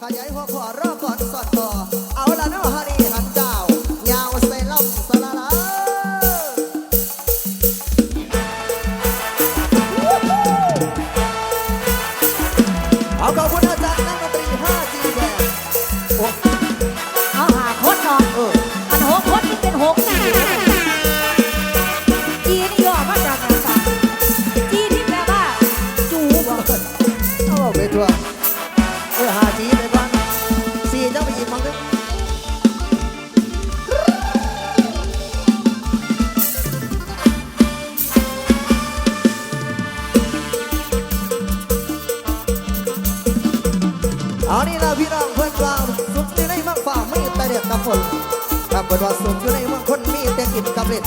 ขยายหัวขอรอก่อนสอดต่อเอาละเนาะฮารี นคำเปิดว่าสุขอยู่ในเมืองคนมีแต่กินกับเล่น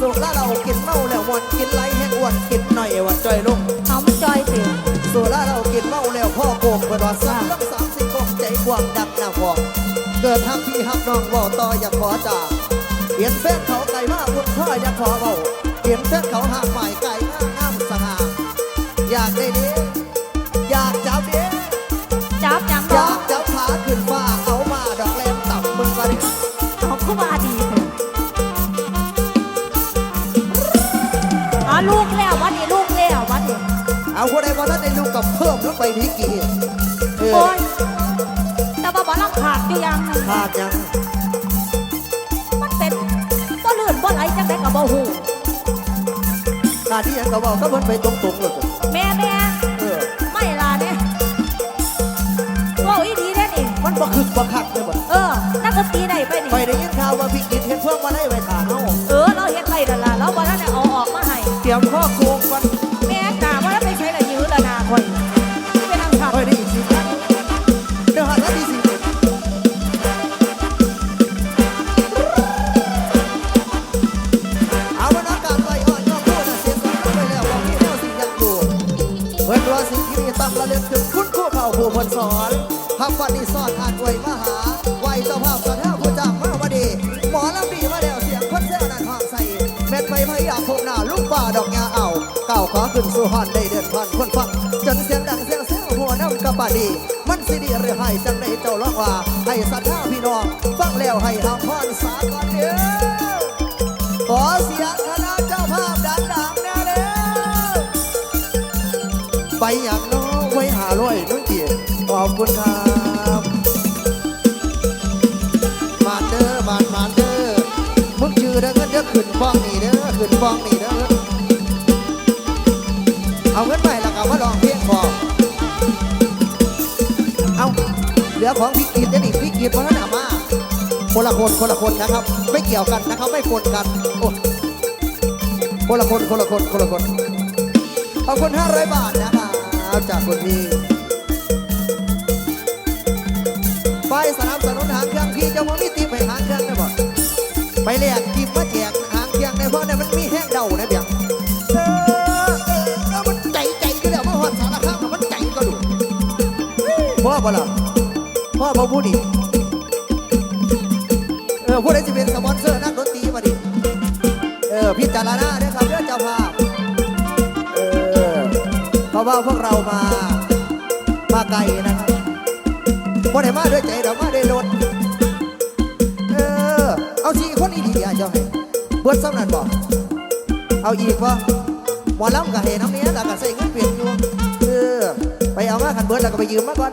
สุขแล้วเรากินเมาแล้วมวนกินไหลแห้งอ้วนกินหน่อยวันจ่อยลงเอามันจอยเสียสุขแล้วเรากินเมาแล้วพ่อโกงเปิดว่าสามสามสิบกงใจกว้างดักหน้าฟองเกิดทักพี่ฮักน้องเว่าต่ออยากขอจ่าเปลี่ยนแฟนเขาไก่มากคุณพ่ออยากขอเบาเปลี่ยนแฟนเขาห่างหมายไก่งามงามสง่าอยาก ไปที่กี่เออโอ้ยแต่ว่าบ่ลำขาดอยู่อย่างหนึงขาดยังมันเป็นบ่ลื่นบ่ไหลจังได๋ก็บ่ฮู้ขาดที่ยังก็บอกก็มันไปตรงๆเลยแม่แม่เออไม่ล่ะเนี่ยเว้าอีดีแน่นี่มันบ่คึกบ่คักเลยบ่เออนักดนตรีได้ไปนี่ไปได้ยินข่าวว่าพี่กิจเห็นพวกมาได้ไว้ขาเฮาเออเราเฮ็ดไปนั่นล่ะเราบ่ทันได้เอาออกมาให้เตรียมข้อโกง ก่าวขอขึ้นสู่หอนได้เดินผ่านคนฟัง จนเสียงดังเสียงแซวหัวน้ำกระบาดี มันสิดีหรือให้จังในเจ้าล้องว่า ให้สัตว์ท่าพี่น้อง ฟังแล้วให้ทำพ่อ เหลือของพี่กีดเด้อนี่พี่กีดเพราะนั่นน่ะมาคนละคนคนละคนนะครับ ไม่เกี่ยวกันนะครับ ไม่ปนกันโอ้คนละคนคนละคนคนละคนขอบคุณ500 บาทนะครับจากคุณพี่ไปสนับสนุนหางเครื่องพี่เจะมองนี่ตีไปหางเครื่องได้บ่ไปแลกกิมมาแจกหางเครื่องในเพราะเนี่ยมันมีแห้งเดานะเบียงเออเออมันใจใจก็แล้วมาหอดสารข้ามมันใจก็ดูพ่อบ่ล่ะ พ่อบ่พูดดิเออผู้ใดจะเป็นสปอนเซอร์นักดนตรีมาดิเออพิจารณาเด้อครับเด้อเจ้าภาพเออเพราะว่าพวกเรามามาไกลนะครับพอได้มาด้วยใจเรามาด้วยรถเออเอาสี่คนอีดีอะเจ้าให้เบิดซ้ำนั่นบอกเอาอีกบ่หมอลำกับเฮน้ำเนี้ยแล้วก็ใส่เงินเปลี่ยนอยู่เออไปเอามากันเบิร์ดแล้วก็ไปยืมมาก่อน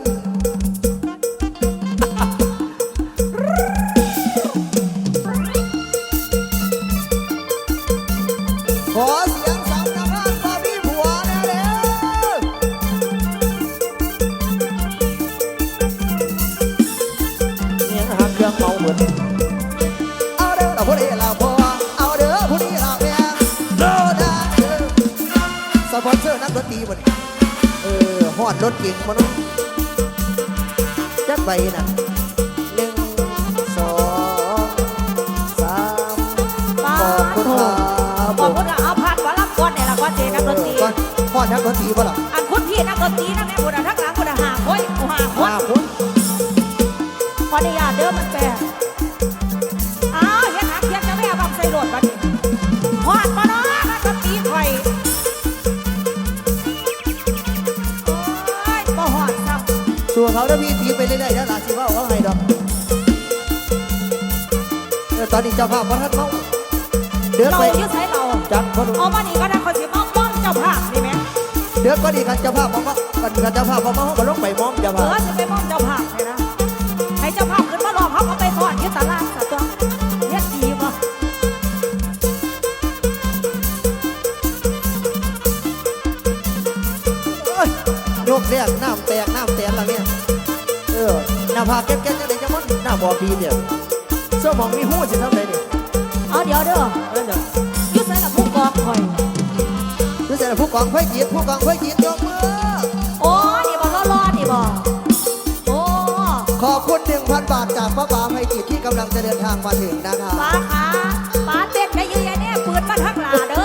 ตอนนี้เจ้าภาพว่าท่านเมาเดือดเราไปยึดใช้เราจัดคนเอามานี่ก็ได้คนสิมองมองเจ้าภาพนี่ไหมเดือดก็ดีกันเจ้าภาพบอกว่ากันกันเจ้าภาพบอกว่าเขาก็ลงไปมองเจ้าเอภาพอสิไปมองเจ้าภาพเลยนะให้เจ้าภาพขึ้นมาลองเขาก็ไปก่อนยึดตลาดสัตว์ตัวเฮ็ดดีวะเอ้ยยกเรียกน้ำแตกน้ำแตนละเนี่ยเออหน้าผากแก๊กๆจังเลยจังมันหน้าบอกดีเนี่ย เสื้อหมองมีหูสิทำไงเนี่ยเอาเดี๋ยวเด้อเออเนี่ยยึดใช้กับผู้กองคอยดูเสร็จแล้วผู้กองไฟจีดผู้กองไฟจีดยกมือ โอ้นี่บ่รอดๆนี่บ่โอ้ขอบคุณ1,000บาทจากป้าป๋าไฟจีดที่กำลังจะเดินทางมาถึงนะคะป้าขาป้าเต้นได้ยืนยันเนี่ยปืนมาทักหลาเด้อ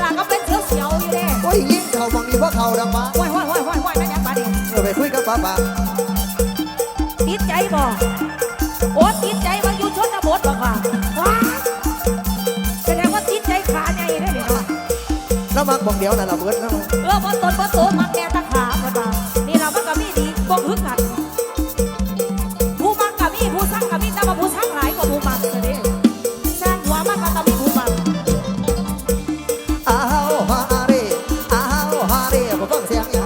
หลาก็เป็นเสียวๆอยู่เด้โอ้ยยิ่งเขามองนี้เพราะเขาดังมาห้วยห้วยห้วยห้วยห้วยนั่นยังป้าดิเออไปคุยกับป้าป๋า มักบอกเดียวนั่นละเบิดนะเออบ่ตนบ่โตมักแม่ตะขาเพิ่นว่านี่เรามันก็มีดีบ่ฮึกกันผู้มักก็มีผู้สร้างก็มีแต่ว่าผู้สร้างหลายกว่าผู้มักซะเด้สร้างหัวมันก็ต้องมีผู้มักอ้าวฮาเร่อ้าวฮาเร่ผมฟังเสียง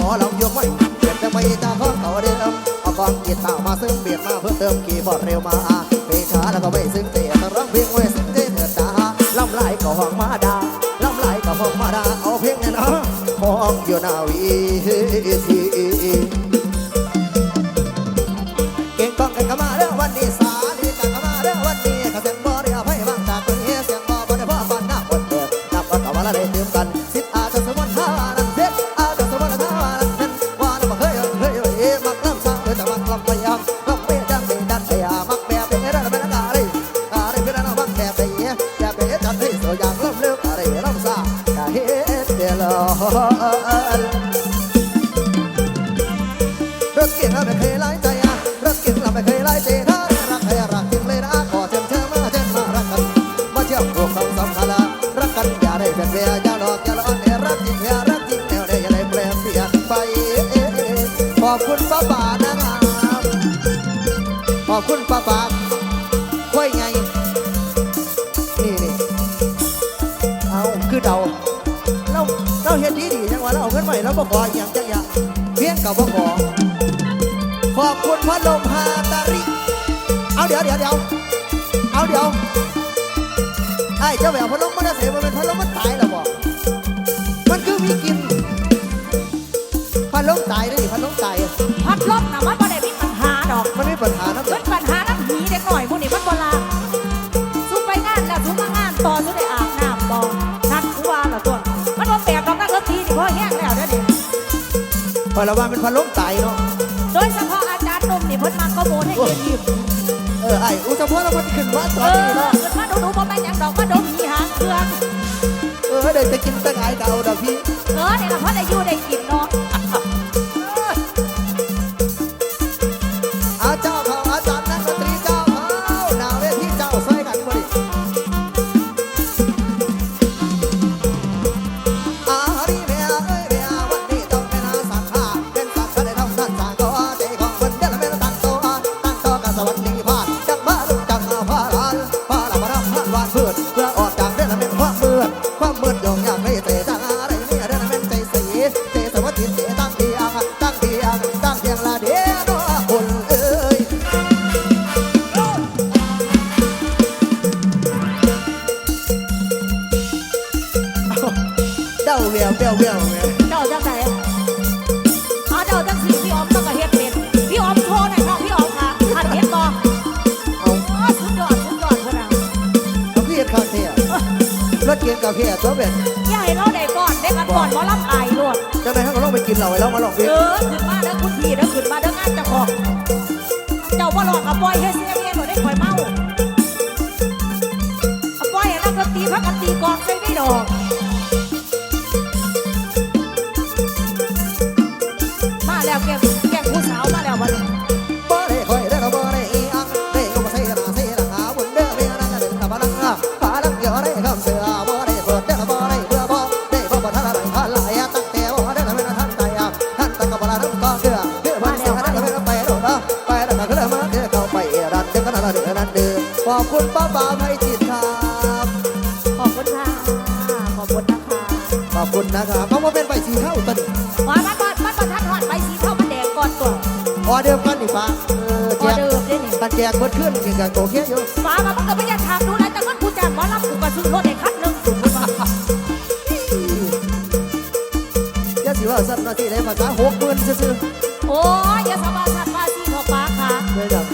มอลำยกไม่เปลี่ยนแต่ไม่ตากของเขาเดิมเอากองกีตามาซึ่งเบียดมาเพิ่มเติมกี่บอดเร็วมาเพลงช้าแล้วก็ไม่ซึ่งเตะต้องร้องเพลงไว้ซึ่งเตะเถิดตาลำลายก็ห้องมาดาลำลายก็ห้องมาดาเอาเพลงเนี่ยนะห้องอยู่นาวีที คุณป้าป่านะครับขอบคุณป้าป่าค่อยไง นี่นี่เอาคือเดาเราเราเห็นดีดีจังหวะเราเอาเงินใหม่เราบ่ขออย่างจังอย่างเพี้ยงกับบ่ขอขอบคุณพัดลมฮาตาริ เอาเดี๋ยวเดี๋ยวเดี๋ยวเอาเดี๋ยวไอ้เจ้าแหววพัด พอละว่าเป็นพัดลมตายเนาะ โดยเฉพาะอาจารย์หนุ่มนี่เพิ่นมาข้อมูลให้เย็นยิ้มเออไอ้อุตส่าห์แล้วมันขึ้นมาตเออนอนี้เนาะ เพิ่นมาดูๆบ่แม่นหยังดอกมาดมหีหางเครื่องเอออได้แต่กินแต่ไงเก่าดอกพี่ เออเนี่ยเพราะได้อยู่ได้กินเนาะ ความเมืดความมืดยงยากง ดดนะไปแล้วก็เลยมาเด้อเข้าไปรันเด้อกันนั่นเด้อนั่นเด้อขอบคุณป้าป่าไพจิตครับขอบคุณค่ะ ขอบคุณนะคะ ขอบคุณนะครับเขามาเป็นใบสีเท่าตัวนี้ว่ามันมัน ออเดิมกันนี่ฟ้าเออเดิมเด้นี่กันแจกเบิดขึ้นนี่กันโอเคอยู่ฟ้ามามันก็ไม่อยากถามดูนะแต่ก็กูจ้างหมอลำกูก็ซื้อรถไอ้คันหนึ่งถูกไหมวะอยาสิว่าสั้นนาทีได้ภาษาหกหมื่นซื่อโอ้ยอย่าสบายสัตว์ว่าสีทอฟ้าค่ะๆเลยจัง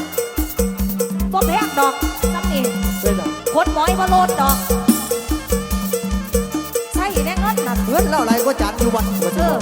พวกแพงดอกซ้ำนี่เลยจังคนหมอยมาโลดดอกใช่แน่เงินเงินเล่าไรก็จัดอยู่วัดหัวเออ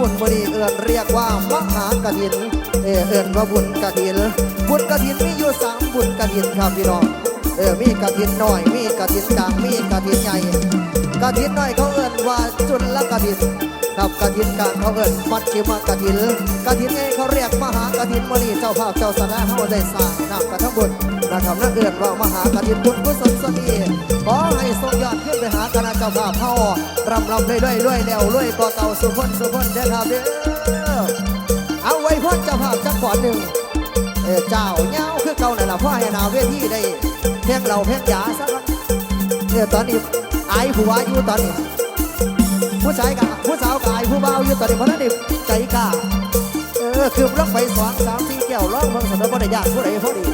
บุญบดีเอื่นเรียกว่ามหากระดินเออเอื่นว่าบุญกระดิน บุญกระดินมีอยู่สามบุญกระดินครับพี่น้องเออมีกระดินน้อย มีกระดินกลางมีกระดินใหญ่กระถินน้อยเขาเอื่อนว่าจุลกระถิน กับกระถินกางเขาเอิ้นมัดชิมกระถินกระถินเองเขาเรียกมหากระถินมณีเจ้าภาพเจ้าสนาเขาได้สร้างนำกระทั้งบุญนะครับนั่นเอิ้นว่ามหากระถินบุญกุศลสนีขอให้ทรงยอดขึ้นไปหาคณะเจ้าภาพเขารำรำเรื่อยๆเรื่อยแล้วเรื่อยก็เก่าสุพนสุพนเด้อครับเด้อเอาไว้พ่นเจ้าภาพจักขอนหนึ่งเจ้าเงาคือเก่านั่นละพ่อให้หนาเวทีได้เพียงเราเพียงยาซะก่อนเนี่ยตอนนี้อายผัวอยู่ตอนนี้ ผู้ชายกับผู้สาวกายผู้เบาอยู่ตอนนี้เพราะนั้นนี่ใจกล้าเออคือร้องไปสองสามสี่แก้วร้องเพิ่งเสนอบ่ได้ยากผู้ใดพอดี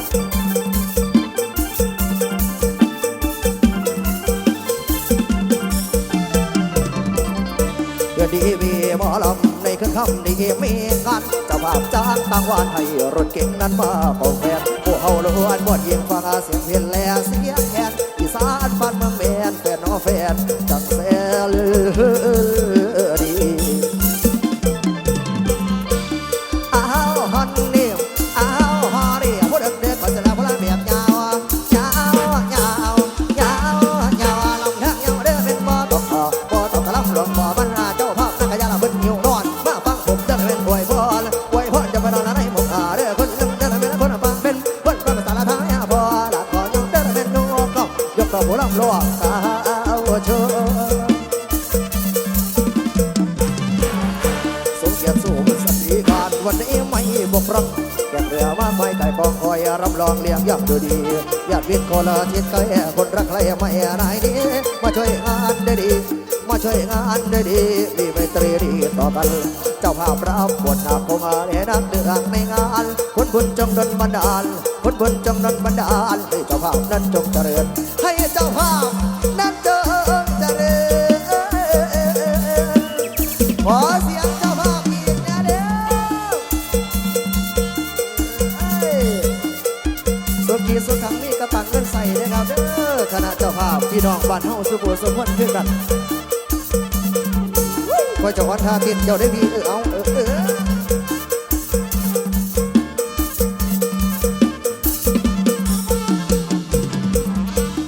เดือนดีมีหมอลำในคืนคำดีมีงานจะภาพจ้างตั้งวานให้รถเก๋งนั้นมาเป่าแฟนผู้เฮาล้วนบวดยิงฟังเสียงเพียนแลเสียงแคนอีสานบ้านเมือง รับรองเลี้ยงย่ำดูดีญาติวิทย์คละทิศใครคนรักใครไม่นายดีมาช่วยงานได้ดี มาช่วยงานได้ดีมีไมตรีดีต่อกันเจ้าภาพรับบทนาคงอาเนนักเดือดในงานคุณบุญจงดลบันดาลคุณบุญจงดลบันดาลให้เจ้าภาพนั้นจงเจริญให้เจ้าภาพ คณะเจ้าภาพพี่น้องบ้านเฮาสุโขสุขนคือกันคอยจะวันทาตินเจ้าได้พี่เออเอาเออเออ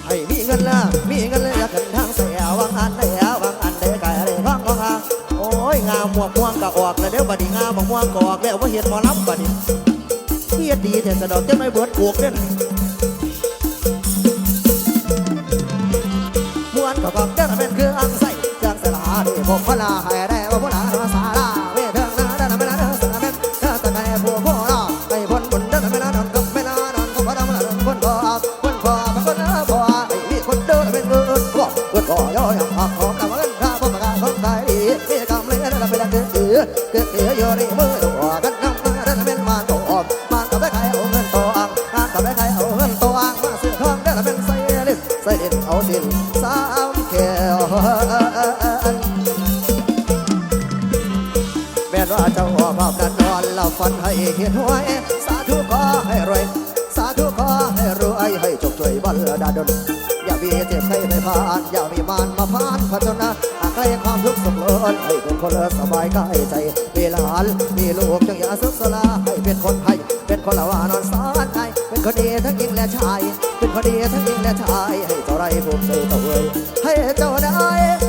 ให้มีเงินละมีเงินเลยอยากกันทางเสียวางอันได้วางอันได้ไก่อะไรบ้างบ้างอะโอ้ยงามหมวกม่วงก็ออกแล้วเดี๋ยวบัดนี้งามหมวกม่วงก็ออกแล้วว่าเห็นหมอลำบัดนี้เฮียดีแต่สะดอกเจะไม่เบิดกวกเด้อ ก็กองเด้อเป็นครื่องใส่เสืองสลาดีพกพลาให้ได้ว่าพลาสาลาเวทเถิงนะเด้อไม่ละเด้อสะเม็ดเด้อตะไคร้ผัวพ่อเราไอ้พ้นบุญเด้อไม่ละนอนกับไม่ละนอนกับพระดำละนอนคนพ่อคนพ่อมาคนเด้อพ่อไอ้พี่คนเด้อเป็นเงินพ่อเงินพ่อย่อยหักของกำเงินข้าพ่อประกาศของไทยดีมีกำเลยนั่นเป็นเกิดเอือเกิดเอืออยู่ในมือตัวกันนำมาเด้อเป็นมาตัวออกมากับไปขายเอาเงินตัวอ่างงากับไปขายเอาเงินตัวอ่างมาซื้อทองเด้อเป็นใส่ลิ้นใส่ลิ้นเอาสิน เราฝันให้เห็นหวยสาธุขอให้รวย สาธุขอให้รวยให้จบช่วยบัลดาดลอย่ามีเจ็บใครไม่ผ่านอย่ามีมานมาผ่านพัฒนาหากใครความทุกข์สุขเลินให้เป็นคนสบายกายใจมีหลานมีลูกจึงอย่าสุขสลาให้เป็นคนไทยเป็นคนละวานอนสอนไทยเป็นคนดีทั้งหญิงและชาย เป็นคนดีทั้งหญิงและชาย ให้เจ้าไรภูมิใจตัวเองให้เจ้าได้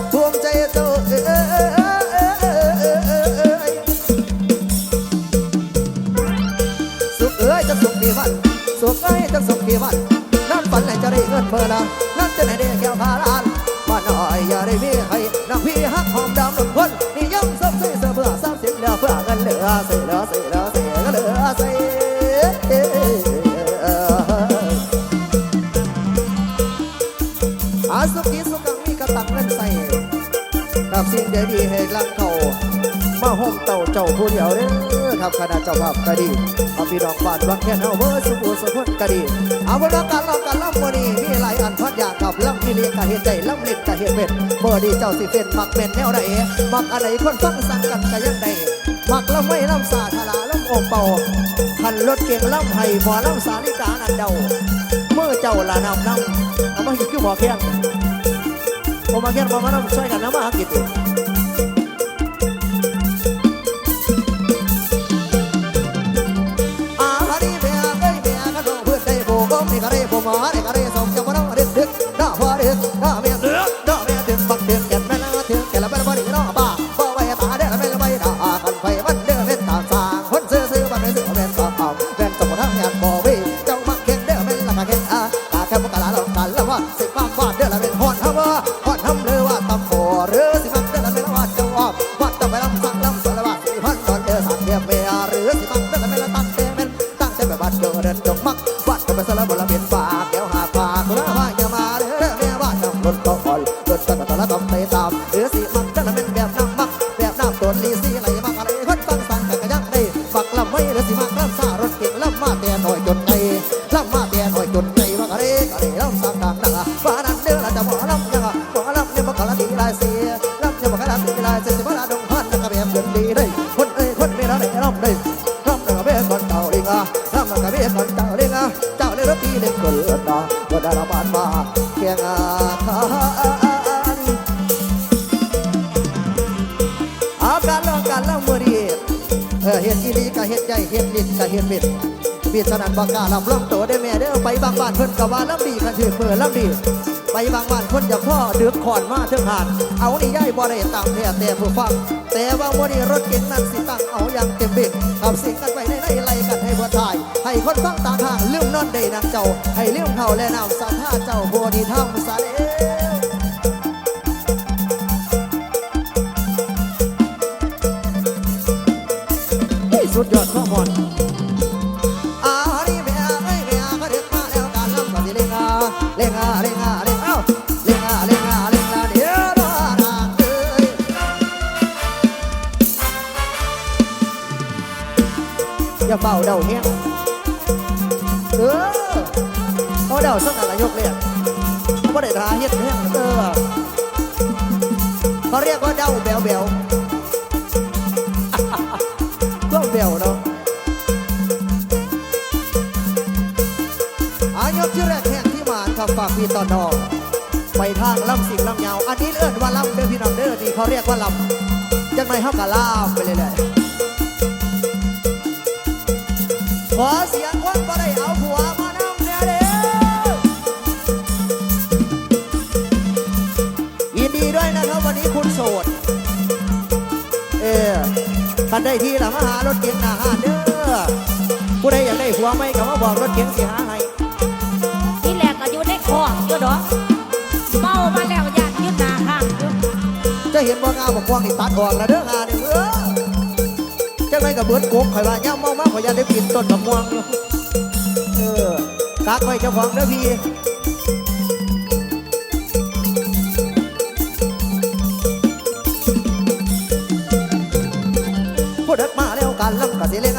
นั่นจะไหนได้แก้วพาลานบ้านน้อยอย่าได้มีใครนักพี่ฮักหอมดำหนึ่งคนนี่ย่อมซ้ำเสียเพื่อซ้ำสินเหลือเพื่อเงินเหลือเสียเหลือเสียเหลือเสียก็เหลือเสียอาสุขีสุขังมีกระตังเงินใส่กับสิ่งใดดีให้รักเขามาห่มเต่าเจ้าผู้เดียวเนี่ ครับคณะเจ้าภาพกะดีเอาพี่น้องบ้านวังแค่นเอาเบอร์สุภูสุพนกะดีเอาบนรักการล่ากันล่ำมือนี้มีหลายอันพัดอยางกับล่ำที่เลี้ยงกะเห็นใจล่ำลิ้นกะเห็นเป็ดเบอร์ดีเจ้าสิเป็นมักเป็นแนวใดมักอะไรคนฟังสั่งกันกะยังใดมักล่ำไม่ล่ำสาธาราล่ำโอเป่าคันรถเก่งล่ำไห้หมอล่ำสาลิกานันเดาเมื่อเจ้าละนำนำเอามาหิคือหมอแค้นผมมาแค่มามาทำช่วยกันนะมาหากิน บิดสนันบอกล้าลำล่องโตได้แม่เด้อไปบางบ้านเพิ่นกะว่าลำดีกันถือมือลำดี ไปบางบ้านเพิ่นอยากพ่อเดือกขอนมาเถิงหานเอานี่ย่ายบ่ได้ตามแท้แต่ผู้ฟัง แต่ว่าบ่นี้รถเก๋งนั้นสิตั้งเอาอย่างเต็มเบิดขับสิ่งกันไปในในไล่กันให้บ่ทาย ให้คนฟังตาทางลืมนอนได้นางเจ้า ให้ลืมเฮาและน้ำสัมภาเจ้าบ่ที่ทำซะแล้ เดาเฮียเออเขาเดาสักอะไรยกเรียกเขาไม่ได้ทาเฮ็ดเฮียเออเขาเรียกว่าเดาแบวแบวก็เบลเนาะอายกที่แรกแห่งที่มานครับฝากพี่ตอนนองไปทางลำสิงลำยาว อันนี้เอื้นว่าลำเด้อพี่น้องเด้อนี่เขาเรียกว่าลำจังไรเขากะลามไปเลยเลย ขอเสียงคนบ่ได้เอาผัวมานำเนี่ยเด้อยินดีด้วยนะครับวันนี้คุณโสด เออคันได้ที่ละมาหารถเก๋งหน้าห้านเด้อผู้ใดอยากได้หัวไม่ก็มาบอกรถเก๋งสิหาให้ที่แรกก็อยู่ในคอกอยู่ดอกเมามาแล้วยานยึดหนาห้างอยู่จะเห็นบ่งามบอกกวางนี่ตัดออกแล้วเด้องานนี่เออ ยกับเบิดกกข่อยว่าย่ำเมามาข่อยอยากได้ปีนต้นมะม่วงเออกักไว้เจ้าของเด้อพี่พอดเด็กมาแล้วกันลำกะสิเล่น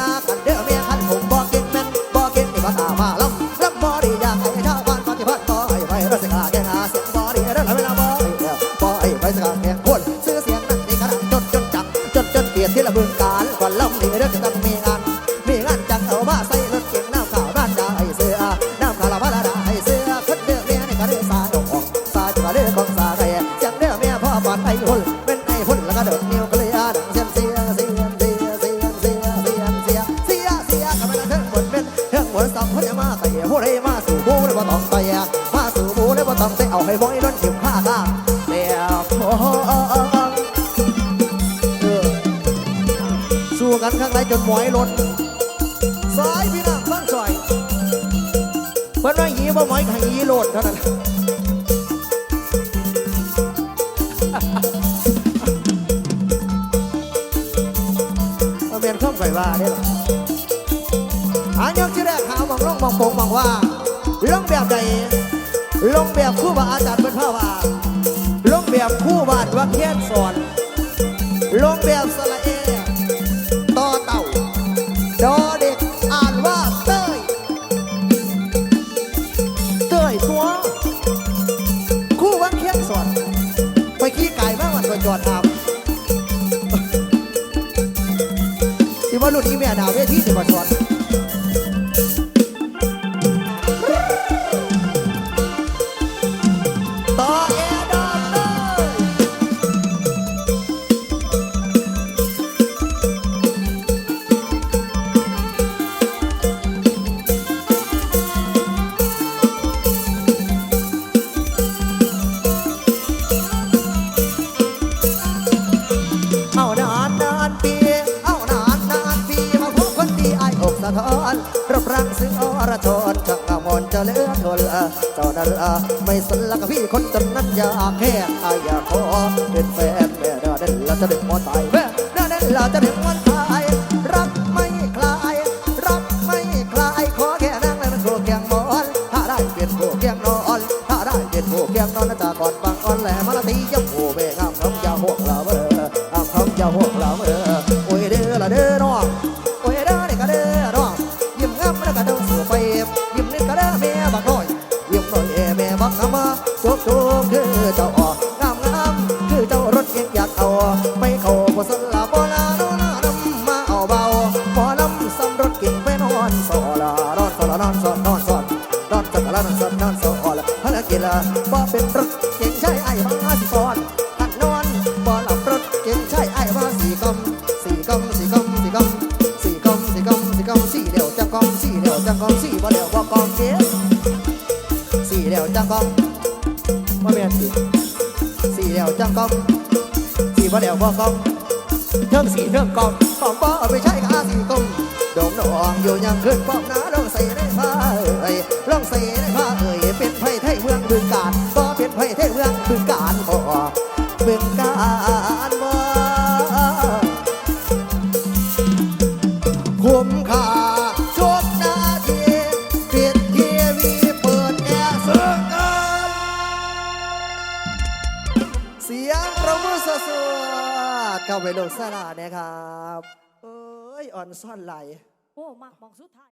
มาไต่ผู้ใดมาสู่บูได้บ่ต้องไต่มาสู่บูได้บ่ต้องไต่เอาให้บ่อยล้นเข็มข้าข้าเดี๋ยวสู้กันข้างในจนหมอยล้นสายพี่น้องฟังซอยเพิ่นว่าหีบ่หมอยก็ให้หีโลดเท่านั้นเอาเมียนข้อมไก่ว่าได้หรอ ว่าลงแบบใดลงแบบคู่บาอาจารย์เป็นพ่อว่าลงแบบคู่บาดว่าแค้นสอนลงแบบสละเอต่อเต่าดอเด็กอ่านว่าเต้ยเต้ยตัวคู่วังเคียงสอนไปขี้ไก่บ้างวันก่อนจอดทำสิว่ารุ่นนี้แม่ดาวเวทีสิมาสอน เราจะเป็นมอไซค์แว่นนั่นเราจะเป็นมอไซ เดียวจังกองสี่บ่เดียวบ่กองเจ๊สี่เดียวจังกองบ่แม่นสิสี่เดียวจังกองสี่บ่เดียวบ่กองเทิงสี่เทิงกองกอมปอไปใช่ขาสี่กองดองนองอยู่ยังขึ้นปอมหนาลองใส่ในผ้าเอ้ยลองใส่ได้ผ้า อนซ่อนไหล โอ้มากมองสุดท้าย